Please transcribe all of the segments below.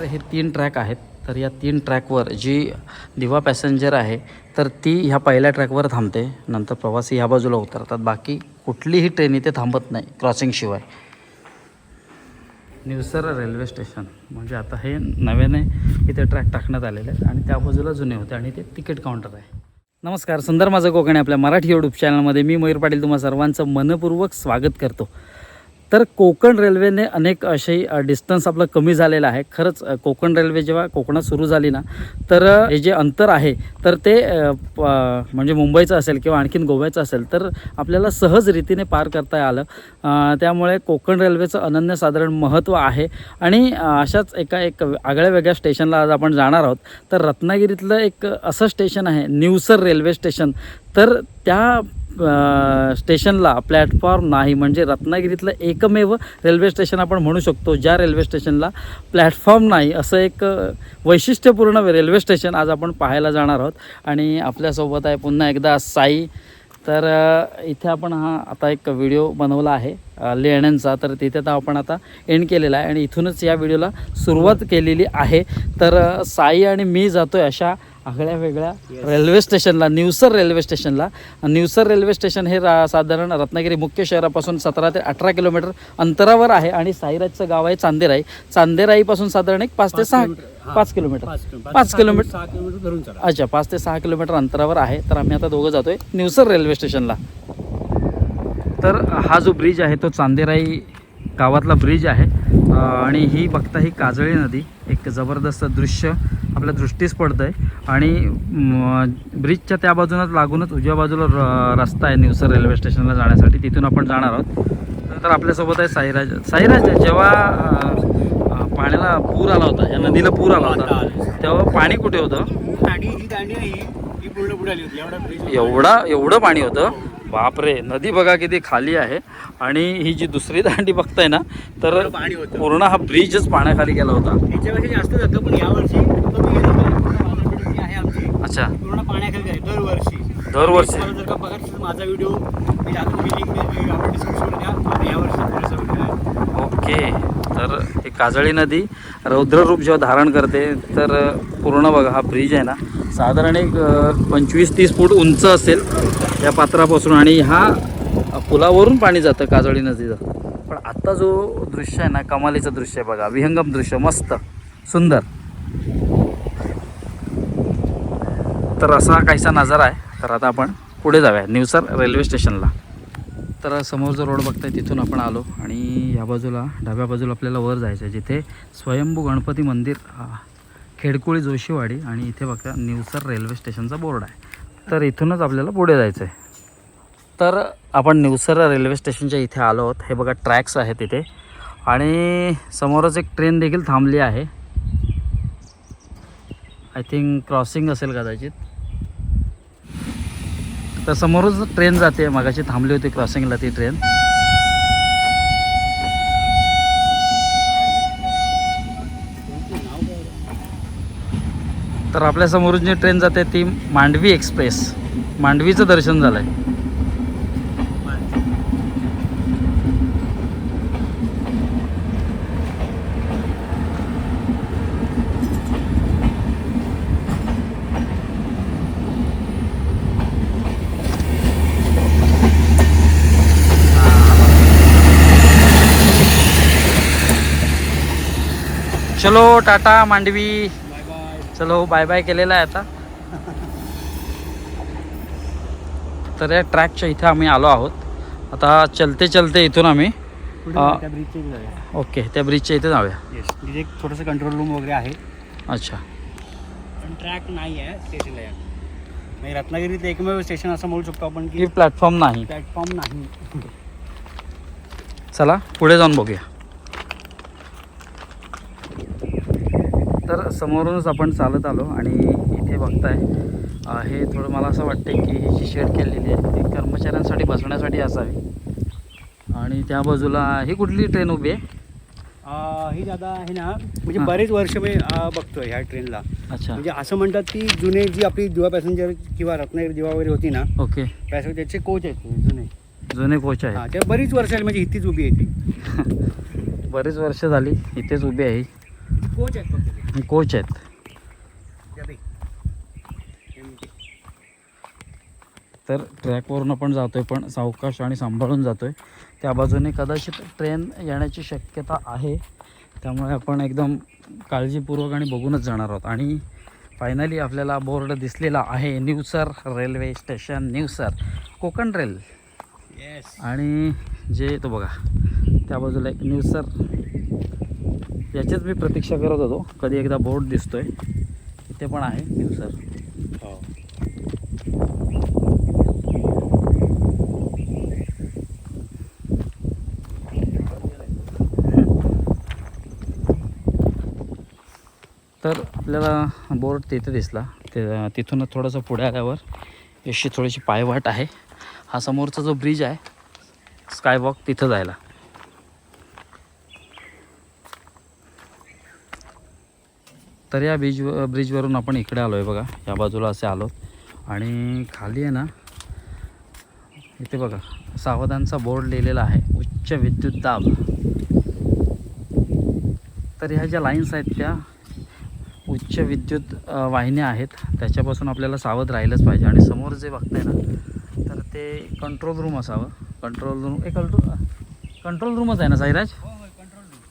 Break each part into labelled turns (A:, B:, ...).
A: तर हे तीन ट्रॅक आहेत. तर या तीन ट्रॅकवर जी दिवा पॅसेंजर आहे तर ती ह्या पहिल्या ट्रॅकवर थांबते. नंतर प्रवासी ह्या बाजूला उतरतात. बाकी कुठलीही ट्रेन इथे थांबत नाही क्रॉसिंगशिवाय निवसर रेल्वे स्टेशन म्हणजे आता हे नव्याने इथे ट्रॅक टाकण्यात आलेले आहेत आणि त्या बाजूला जुने होते आणि ते तिकीट काउंटर आहे. नमस्कार. सुंदर माझं कोकणी आपल्या मराठी यूट्यूब चॅनलमध्ये मी मयूर पाटील. तुम्हा सर्वांचं मनपूर्वक स्वागत करतो. तर कोकण रेल्वेने अनेक असे डिस्टन्स आपलं कमी झालेलं आहे. खरंच कोकण रेल्वे जेव्हा कोकणात सुरू झाली ना तर हे जे अंतर आहे तर ते प- म्हणजे मुंबईचं असेल किंवा आणखीन गोव्याचं असेल तर आपल्याला सहज रीतीने पार करता आलं. त्यामुळे कोकण रेल्वेचं अनन्यसाधारण महत्त्व आहे. आणि अशाच एका एक आगळ्या वेगळ्या स्टेशनला आज आपण जाणार आहोत. तर रत्नागिरीतलं एक असं स्टेशन आहे निवसर रेल्वे स्टेशन तर त्या स्टेशनला प्लॅटफॉर्म नाही. म्हणजे रत्नागिरीतलं एकमेव रेल्वे स्टेशन आपण म्हणू शकतो ज्या रेल्वे स्टेशनला प्लॅटफॉर्म नाही. असं एक वैशिष्ट्यपूर्ण रेल्वे स्टेशन आज आपण पाहायला जाणार आहोत. आणि आपल्यासोबत आहे पुन्हा एकदा साई. तर इथे आपण हा आता एक व्हिडिओ बनवला आहे लेण्यांचा. तर तिथे तर आपण आता एंड केलेला आहे. आणि इथूनच या व्हिडिओला सुरुवात केलेली आहे. तर साई आणि मी जातो आहे अशा आगळ्या वेगळ्या रेल्वे स्टेशनला निवसर रेल्वे स्टेशनला निवसर रेल्वे स्टेशन हे रा साधारण रत्नागिरी मुख्य शहरापासून सतरा ते अठरा किलोमीटर अंतरावर आहे आणि साईराजचं गाव आहे चांदेराई. चांदेराईपासून साधारण एक पाच ते सहा पाच किलोमीटर. पाच किलोमीटर. अच्छा पाच ते सहा किलोमीटर अंतरावर आहे. तर आम्ही आता दोघं जातोय निवसर रेल्वे स्टेशनला तर हा जो ब्रिज आहे तो चांदेराई गावातला ब्रिज आहे. आणि ही बघता ही काजळी नदी. एक जबरदस्त दृश्य आपल्या दृष्टीस पडतं आहे आणि ब्रिजच्या त्या बाजूनच लागूनच उजव्या बाजूला र रस्ता आहे निवसर रेल्वे स्टेशनला जाण्यासाठी. तिथून आपण जाणार आहोत. तर आपल्यासोबत आहे साईराज. साईराज जेव्हा पाण्याला पूर आला होता या नदीला पूर आला होता तेव्हा पाणी कुठे होतं.
B: एवढा
A: एवढं पाणी होतं. बापरे नदी बघा किती खाली आहे. आणि ही जी दुसरी दांडी बघताय ना तर
B: पाणी होतं.
A: पूर्ण हा ब्रिजच पाण्याखाली गेला होता.
B: याच्यापेक्षा जास्त जातं पण यावर्षी कमी गेलं होतं. आहे आमची.
A: अच्छा.
B: पूर्ण पाण्याखाली आहे दरवर्षी.
A: दरवर्षी.
B: जर का तर माझा व्हिडिओ मी आपण द्या. आणि यावर्षी
A: ओके तर ही काजळी नदी रौद्ररूप जेव्हा धारण करते तर पूर्ण बघा हा ब्रिज आहे ना. साधारण एक पंचवीस तीस फूट उंच असेल या पात्रापासून आणि हा पुलावरून पाणी जातं काजळी नदीचं. पण आत्ता जो दृश्य आहे ना कमालीचं दृश्य आहे बघा विहंगम दृश्य मस्त सुंदर. तर असा काहीसा नजारा आहे. तर आता आपण पुढे जाऊया निवसर रेल्वे स्टेशनला. तर समोर जो रोड बघताय तिथून आपण आलो आणि या बाजूला डाव्या बाजूला आपल्याला वर जायचं आहे जिथे स्वयंभू गणपती मंदिर खेडकुळी जोशीवाडी आणि इथे बघा निवसर रेल्वे स्टेशनचा बोर्ड आहे. तर इथूनच आपल्याला पुढे जायचं आहे तर आपण निवसर रेल्वे स्टेशनच्या इथे आलो आहोत. हे बघा ट्रॅक्स आहेत इथे आणि समोरच एक ट्रेन देखील थांबली आहे. आय थिंक क्रॉसिंग असेल कदाचित. तर समोरच ट्रेन जाते. मगाशी थांबली होती क्रॉसिंगला ती ट्रेन. तर आपल्यासमोरून जी ट्रेन जाते ती मांडवी एक्सप्रेस. मांडवीचं दर्शन झालं आहे चलो टाटा मांडवी. चलो बाय बाय केलेला आहे आता. तर या ट्रॅकच्या इथे आम्ही आलो आहोत. आता चलते चलते इथून आम्ही. ओके त्या ब्रिजच्या इथे जाऊया.
B: येस तिथे एक छोटंसं कंट्रोल रूम वगैरे आहे.
A: अच्छा.
B: पण ट्रॅक नाही आहे स्टेशनला या. म्हणजे रत्नागिरीत एकमेव स्टेशन असं म्हणू शकतो आपण
A: की प्लॅटफॉर्म नाही.
B: प्लॅटफॉर्म नाही.
A: चला पुढे जाऊन बघूया. तर समोरूनच आपण चालत आलो आणि इथे बघताय. हे थोडं मला असं वाटतं की ही जी शेड केलेली आहे ती कर्मचाऱ्यांसाठी बसण्यासाठी असावी. आणि त्या बाजूला ही कुठली ट्रेन उभी आहे?
B: ही दादा आहे ना म्हणजे. बरेच वर्ष मी बघतोय ह्या ट्रेनला
A: अच्छा.
B: म्हणजे असं म्हणतात की जुने जी आपली दिवा पॅसेंजर किंवा रत्नागिरी दिवा वगैरे होती ना
A: ओके.
B: पॅसेंजर त्याचे कोच आहेत ते जुने.
A: जुने कोच आहे
B: हां त्या बरीच वर्ष आली म्हणजे इथेच उभी आहे ती.
A: बरीच वर्ष झाली इथेच उभी आहे
B: कोच आहेत
A: कोच आहेत. तर ट्रॅकवरून आपण जातोय पण सावकाश आणि सांभाळून जातोय. त्या बाजूने कदाचित ट्रेन येण्याची शक्यता आहे. त्यामुळे आपण एकदम काळजीपूर्वक आणि बघूनच जाणार आहोत. आणि फायनली आपल्याला बोर्ड दिसलेला आहे. Nivsar railway station Nivsar Konkan rail
B: yes
A: आणि जे तो बघा त्या बाजूला एक न्यूसर याचीच मी प्रतीक्षा करत होतो. कधी एकदा बोर्ड दिसतोय. इथे पण आहे न्यूसर
B: हो.
A: तर आपल्याला बोर्ड तिथे दिसला. ते तिथूनच थोडंसं पुढे आल्यावर अशी थोडीशी पायवाट आहे. हा समोरचा जो ब्रिज आहे स्कायवॉक तिथं जायला. तर या ब्रिज ब्रिजवरून आपण इकडे आलो आहे बघा. या बाजूला असे आलो. आणि खाली आहे ना इथे बघा सावधानचा बोर्ड लिहिलेला आहे उच्च विद्युत दाब. तर ह्या ज्या लाईन्स आहेत त्या उच्च विद्युत वाहिन्या आहेत. त्याच्यापासून आपल्याला सावध राहिलंच पाहिजे. आणि समोर जे बघताय ना तर ते कंट्रोल रूम असावं. कंट्रोल रूम एक कंट्रोल कंट्रोल रूमच आहे ना साईराज?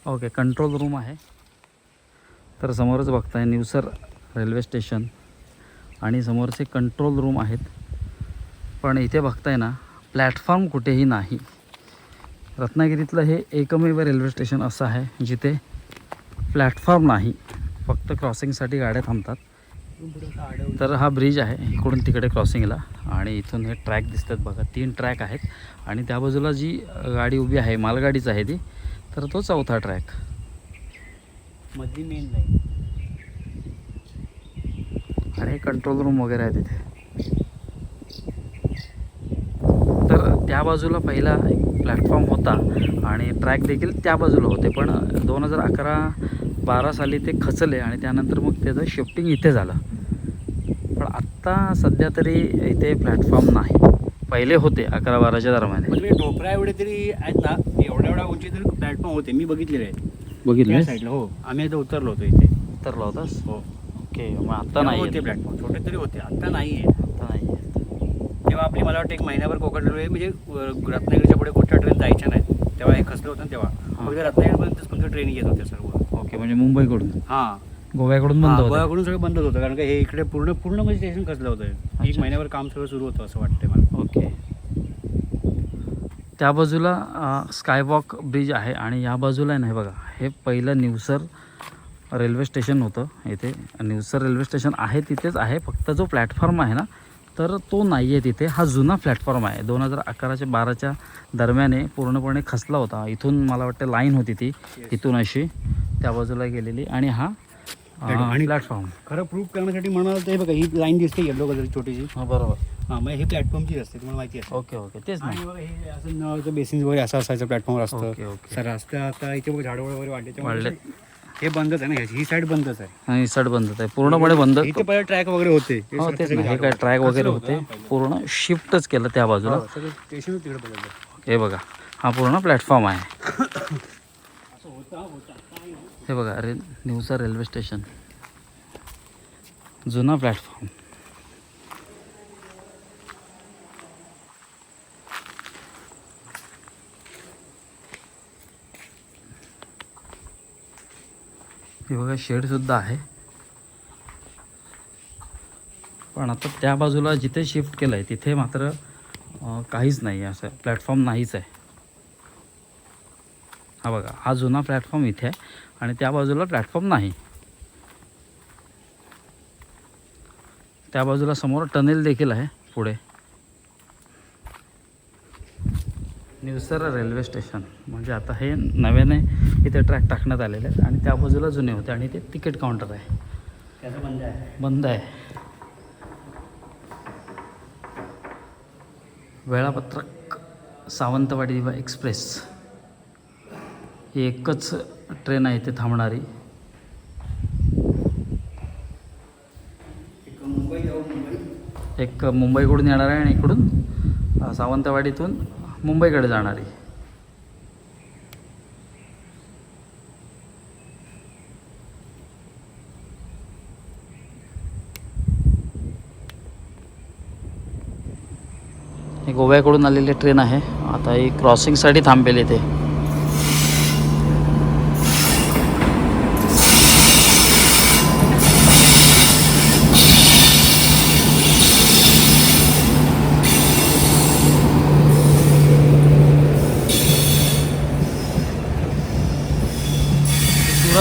A: ओके कंट्रोल रूम आहे. तर समोरच बघताय न्यूसर रेल्वे स्टेशन आणि समोरचे कंट्रोल रूम आहेत. पण इथे बघताय ना प्लॅटफॉर्म कुठेही नाही. रत्नागिरीतलं हे एकमेव रेल्वे स्टेशन असं आहे जिथे प्लॅटफॉर्म नाही. फक्त क्रॉसिंगसाठी गाड्या थांबतात. तर हा ब्रिज आहे इकडून तिकडे क्रॉसिंगला आणि इथून हे ट्रॅक दिसतात बघा तीन ट्रॅक आहेत. आणि त्या बाजूला जी गाडी उभी आहे मालगाडीच आहे ती तर तो चौथा ट्रॅक
B: मधली मेन लाईन
A: आणि कंट्रोल रूम वगैरे आहे तिथे. तर त्या बाजूला पहिला एक प्लॅटफॉर्म होता आणि ट्रॅक देखील त्या बाजूला होते. पण दोन हजार अकरा बारा साली ते खचले आणि त्यानंतर मग त्याचं शिफ्टिंग इथे झालं. पण आत्ता सध्या तरी इथे प्लॅटफॉर्म नाही. पहिले होते अकरा बाराच्या दरम्यान.
B: म्हणजे डोकरा एवढे तरी आहेत ना एवढ्या एवढ्या उंची तरी प्लॅटफॉर्म होते मी बघितलेले आहेत.
A: बघितलं
B: साईडला हो. आम्ही आता उतरलो होतो इथे.
A: उतरला होतास?
B: हो.
A: ओके मग आत्ता
B: तेव्हा
A: नाही
B: होते. प्लॅटफॉर्म छोटे तरी होते. आता नाही आहे
A: आत्ता नाही.
B: तेव्हा आपली मला वाटतं एक महिन्याभर कोकण रेल्वे म्हणजे रत्नागिरीच्या पुढे कुठच्या ट्रेन जायच्या नाहीत. तेव्हा हे खचलं होतं ना तेव्हा. फक्त रत्नागिरीपर्यंतच फक्त ट्रेन येत होत्या सर्व.
A: ओके म्हणजे मुंबईकडून?
B: हां.
A: गोव्याकडून बंद होतं?
B: गोव्याकडून सगळं बंदच होतं. कारण का हे इकडे पूर्ण पूर्ण म्हणजे स्टेशन खचलं होतं. एक. महिन्याभर काम सगळं सुरू होतं असं वाटतंय मला.
A: ओके. त्या बाजूला स्कायवॉक ब्रिज आहे आणि या बाजूला आहे ना हे बघा हे पहिलं निवसर रेल्वे स्टेशन होतं. इथे निवसर रेल्वे स्टेशन आहे तिथेच आहे. फक्त जो प्लॅटफॉर्म आहे ना तर तो नाही आहे तिथे. हा जुना प्लॅटफॉर्म आहे. दोन हजार अकराच्या बाराच्या दरम्याने पूर्णपणे खचला होता. इथून मला वाटतं लाईन होती ती. इथून अशी त्या बाजूला गेलेली आणि हा
B: आणि-
A: प्लॅटफॉर्म
B: खरं प्रूफ करण्यासाठी म्हणाल तर हे बघा ही लाईन दिसते येलो कलरची छोटीशी.
A: हां बरोबर.
B: हां मग ही प्लॅटफॉर्मची असते तुम्हाला माहिती आहे
A: ओके ओके. तेच
B: आणि
A: नाही
B: हे असं नळाचं बेसिन्स वगैरे असं असायचं प्लॅटफॉर्मवर असतं.
A: ओके
B: सर रस्ता आता इथे झाडं वगैरे वाढले त्यामुळे. हे बंदच आहे ना ही साईड बंदच आहे.
A: आणि सड बंद आहे. पूर्णपणे बंद
B: इथे पहिला ट्रॅक वगैरे होते. हे
A: हो
B: सगळं
A: तेच नाही हे
B: झाडं
A: काय. ट्रॅक वगैरे होते.
B: हां,
A: पूर्ण शिफ्टच केलं त्या बाजूला.
B: हो, सगळं तिकडे बदललं.
A: हे बघा. हा पूर्ण प्लॅटफॉर्म आहे.
B: हा.
A: हे बघा रे निवसा रेल्वे स्टेशन जुना प्लॅटफॉर्म हे बघा शेडसुद्धा आहे. पण आता त्या बाजूला जिथे शिफ्ट केलं आहे तिथे मात्र काहीच नाही आहे. असं प्लॅटफॉर्म नाहीच आहे. हा बघा हा जुना प्लॅटफॉर्म इथे आहे आणि त्या बाजूला प्लॅटफॉर्म नाही. त्या बाजूला समोर टनेल देखील आहे पुढे. Nivsar railway station. म्हणजे आता हे नव्याने इथे ट्रॅक टाकण्यात आलेले आहेत आणि त्या बाजूला जुने होते आणि ते तिकीट काउंटर आहे.
B: त्याचं बंद आहे.
A: बंद आहे. वेळापत्रक सावंतवाडी एक्सप्रेस ही एकच ट्रेन आहे इथे थांबणारी.
B: एक
A: मुंबईकडून येणार आहे आणि इकडून सावंतवाडीतून मुंबईकडे जाणारी. गोव्याकडून आलेली ट्रेन आहे. आता ही क्रॉसिंगसाठी थांबेल इथे.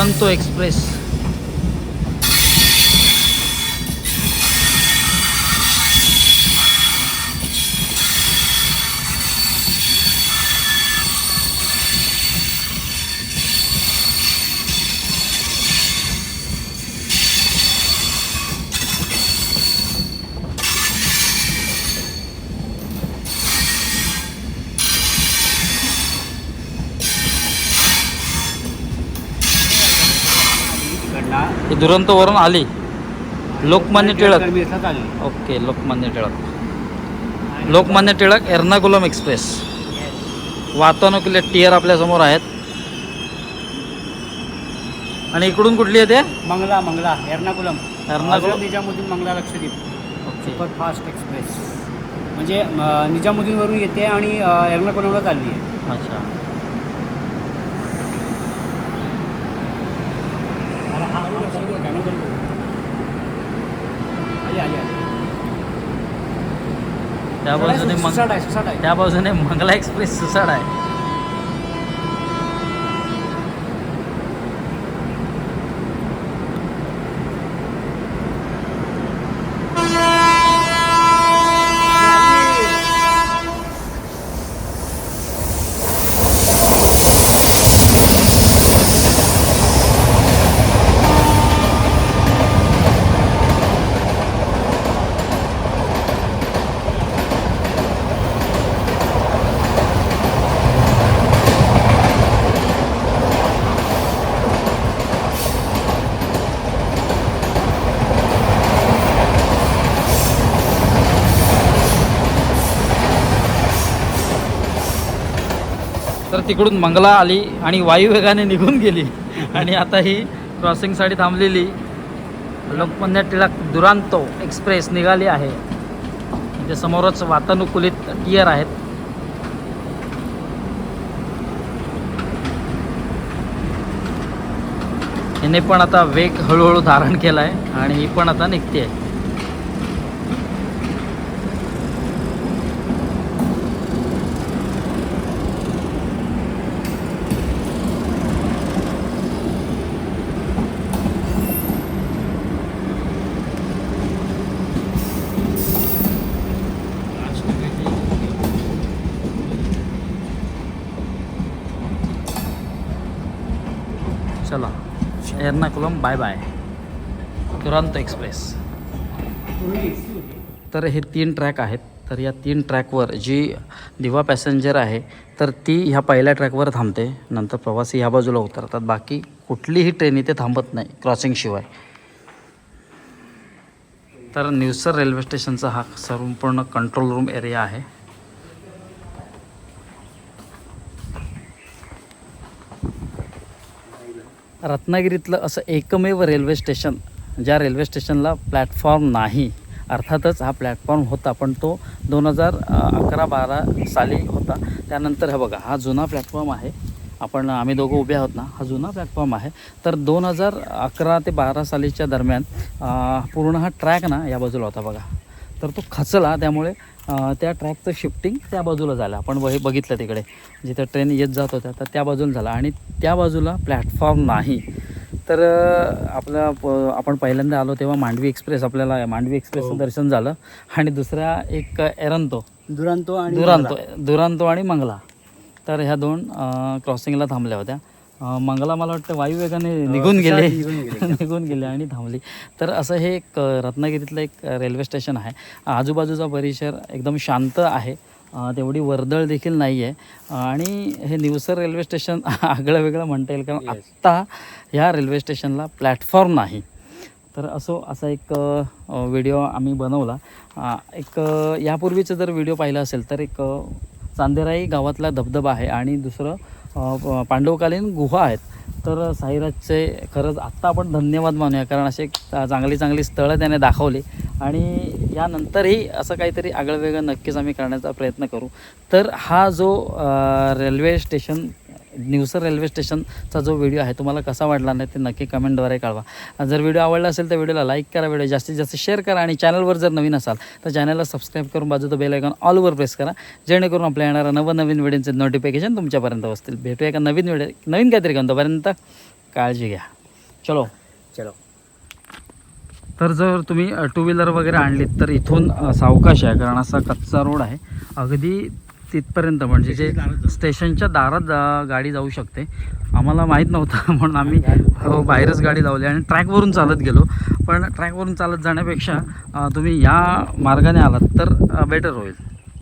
A: दुरंतो एक्सप्रेस
B: तिकडला
A: ही दुरंतोवरून आली. लोकमान्य टिळक. ओके लोकमान्य टिळक. लोकमान्य टिळक एर्नाकुलम एक्सप्रेस. वातानुकूलित टियर आपल्यासमोर आहेत. आणि इकडून कुठली आहे ते?
B: Mangala Mangala Ernakulam.
A: Ernakulam.
B: Nizamuddin Mangala Lakshadweep
A: okay.
B: Super fast express. म्हणजे निजामुद्दीनवरून येते आणि एर्नाकुलमला चालली आहे.
A: अच्छा
B: आली आली आली
A: त्या बाजूने मग त्या मंगला एक्सप्रेस सुसाड आहे. तर तिकडून मंगला आली आणि वायुवेगाने निघून गेली. आणि आता ही क्रॉसिंगसाठी थांबलेली. लोकमान्य टिळक दुरांतो एक्सप्रेस निघाली आहे. इथे समोरच वातानुकूलित टियर आहेत. हिने पण आता वेग हळूहळू धारण केला आहे आणि ही पण आता निघते आहे Ernakulam bye bye. Duronto express. तर हे तीन ट्रॅक आहेत. तर या तीन ट्रॅकवर जी दिवा पॅसेंजर आहे तर ती ह्या पहिल्या ट्रॅकवर थांबते. नंतर प्रवासी ह्या बाजूला उतरतात. बाकी कुठलीही ट्रेन इथे थांबत नाही क्रॉसिंगशिवाय तर निवसर रेल्वे स्टेशनचा हा संपूर्ण कंट्रोल रूम एरिया आहे. रत्नागिरीतलं असं एकमेव रेल्वे स्टेशन ज्या रेल्वे स्टेशनला प्लॅटफॉर्म नाही. अर्थातच हा प्लॅटफॉर्म होता पण तो दोन हजार अकरा बारा साली होता. त्यानंतर हे बघा हा जुना प्लॅटफॉर्म आहे. आपण आम्ही दोघं उभे आहोत ना हा जुना प्लॅटफॉर्म आहे. तर दोन हजार अकरा ते बारा सालीच्या दरम्यान पूर्ण हा ट्रॅक ना या बाजूला होता बघा. तर तो खचला त्यामुळे त्या ट्रॅकचं शिफ्टिंग त्या बाजूला झालं. आपण बघ बघितलं तिकडे. जिथं ट्रेन येत जात होत्या तर त्या बाजूला झाला. आणि त्या बाजूला प्लॅटफॉर्म नाही. तर आपला प- आपण पहिल्यांदा आलो तेव्हा मांडवी एक्सप्रेस आपल्याला मांडवी एक्सप्रेसचं दर्शन झालं. आणि दुसऱ्या एक एरंतो.
B: दुरांतो आणि
A: दुरांतो. दुरांतो आणि मंगला. तर ह्या दोन क्रॉसिंगला थांबल्या होत्या. मंगला मला वाटतं वायुवेगाने निघून गेले.
B: निघून गेले.
A: निघून गेले आणि थांबली. तर असं हे एक रत्नागिरीतलं एक रेल्वे स्टेशन आहे. आजूबाजूचा परिसर एकदम शांत आहे. तेवढी वर्दळ देखील नाही आहे आणि हे निवसर रेल्वे स्टेशन आगळं वेगळं म्हणता येईल कारण. आत्ता ह्या रेल्वे स्टेशनला प्लॅटफॉर्म नाही. तर असो असा एक व्हिडिओ आम्ही बनवला. एक यापूर्वीचं जर व्हिडिओ पाहिला असेल तर एक चांदेराई गावातला धबधबा आहे आणि दुसरं पांडवकालीन गुहा आहेत. तर साईराजचे खरंच आत्ता आपण धन्यवाद मानूया कारण असे चांगली चांगली स्थळं त्याने दाखवली. आणि यानंतरही असं काहीतरी आगळं वेगळं नक्कीच आम्ही करण्याचा प्रयत्न करू. तर हा जो रेल्वे स्टेशन निवसर रेल्वे स्टेशनचा जो व्हिडिओ आहे तुम्हाला कसा वाटला नाही ते नक्की कमेंटद्वारे कळवा. जर व्हिडिओ आवडला असेल तर व्हिडिओला लाईक करा व्हिडिओ जास्तीत जास्त शेअर करा आणि चॅनलवर जर नवीन असाल तर चॅनलला सबस्क्राईब करून बाजूचं बेल आयकॉन ऑलवर प्रेस करा. जेणेकरून आपल्या येणाऱ्या नवनवीन व्हिडिओचे नोटिफिकेशन तुमच्यापर्यंत असतील. भेटूया एका नवीन व्हिडिओ नवीन काहीतरी घेऊन तोपर्यंत काळजी घ्या. चलो.
B: चलो.
A: तर जर तुम्ही टू व्हीलर वगैरे आणलीत तर इथून सावकाश आहे कारण असा कच्चा रोड आहे. अगदी तिथपर्यंत म्हणजे जे स्टेशनच्या दारात गाडी जाऊ शकते. आम्हाला माहीत नव्हतं म्हणून आम्ही हो, बाहेरच गाडी लावली आणि ट्रॅकवरून चालत गेलो. पण ट्रॅकवरून चालत जाण्यापेक्षा तुम्ही या मार्गाने आलात तर बेटर होईल.